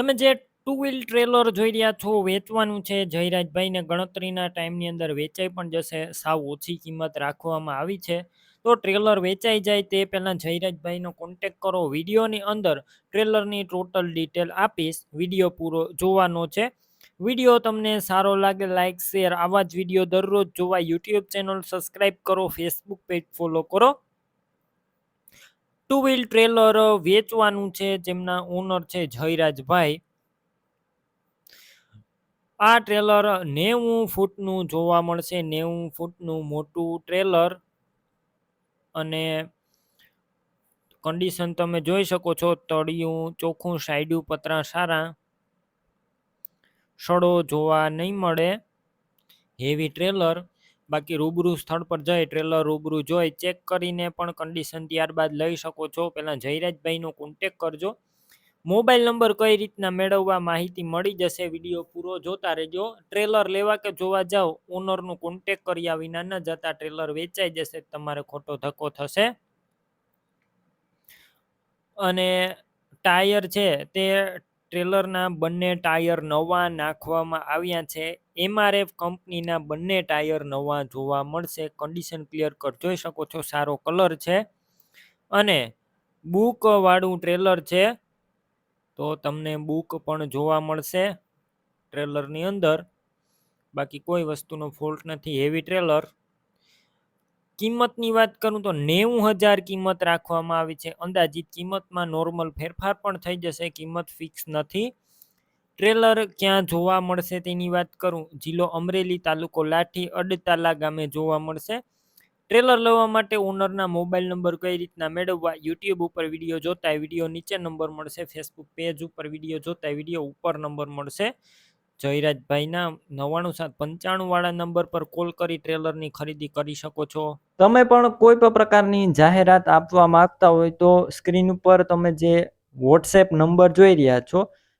તમે જે two wheel trailer જોઈ રહ્યા છો, વેચવાનું છે, જયરાજભાઈને ગણતરીના ટાઈમની અંદર વેચાઈ પણ જશે, સાવ ઓછી કિંમત રાખવામાં આવી છે. તો ટ્રેલર વેચાઈ જાય તે પહેલાં જયરાજભાઈનો કોન્ટેક કરો વિડીયોની અંદર ટ્રેલરની ટોટલ ડિટેલ આપીશ, વીડિયો પૂરો જોવાનો છે. વીડિયો તમને સારો લાગે લાઇક શેર આવા જ વીડિયો દરરોજ જોવા યુટ્યુબ ચેનલ સબસ્ક્રાઈબ કરો ફેસબુક પેજ ફોલો કરો. ટુ વ્હીલ ટ્રેલર વેચવાનું છે, જેમના ઓનર છે જયરાજભાઈ. આ ટ્રેલર નેવું ફૂટનું જોવા મળશે, નેવું ફૂટનું મોટું ટ્રેલર. અને કન્ડિશન તમે જોઈ શકો છો, તળિયું, ચોખ્ખું, સાઈડું, પતરા સારા. સડો જોવા નહીં મળે. હેવી ટ્રેલર બાકી રૂબરૂ સ્થળ પર જઈ ટ્રેલર રૂબરૂ જોઈ ચેક કરીને પણ કન્ડિશન ત્યારબાદ લઈ શકો છો. પહેલાં જયરાજભાઈનો કોન્ટેક કરજો. મોબાઈલ નંબર કઈ રીતના મેળવવા માહિતી મળી જશે વીડિયો પૂરો જોતા રહેજો. ટ્રેલર લેવા કે જોવા જાઓ ઓનરનો કોન્ટેક કર્યા વિના ન જતા ટ્રેલર વેચાઈ જશે, તમારે ખોટો ધક્કો થશે. અને ટાયર છે, તે ટ્રેલરના બંને ટાયર નવા નાખવામાં આવ્યા છે. એમઆરએફ કંપનીના બંને ટાયર નવા જોવા મળશે. કન્ડિશન ક્લિયર કટ જોઈ શકો છો, સારો કલર છે. અને બુકવાળું ટ્રેલર છે, તો તમને બુક પણ જોવા મળશે ટ્રેલરની અંદર. બાકી કોઈ વસ્તુનો ફોલ્ટ નથી હેવી ટ્રેલર કિંમતની વાત કરું તો નેવું હજાર કિંમત રાખવામાં આવી છે. અંદાજિત કિંમતમાં નોર્મલ ફેરફાર પણ થઈ જશે, કિંમત ફિક્સ નથી. ટ્રેલર ક્યાં જોવા મળશે તેની વાત કરું? જિલ્લો અમરેલી તાલુકો લાઠી અડતાલા ગામે જોવા મળશે. ટ્રેલર લેવા માટે ઓનરના મોબાઈલ નંબર કઈ રીતના મેળવવા? યુટ્યુબ ઉપર વીડિયો જોતા વીડિયો નીચે નંબર મળશે. ફેસબુક પેજ ઉપર વીડિયો જોતા વીડિયો ઉપર નંબર મળશે. જયરાજભાઈના નવ્વાણું સાત પંચાણું વાળા નંબર પર કોલ કરી ટ્રેલરની ખરીદી કરી શકો છો. તમે પણ કોઈ પણ પ્રકારની જાહેરાત આપવા માંગતા હોય તો સ્ક્રીન ઉપર તમે જે વોટ્સએપ નંબર જોઈ રહ્યા છો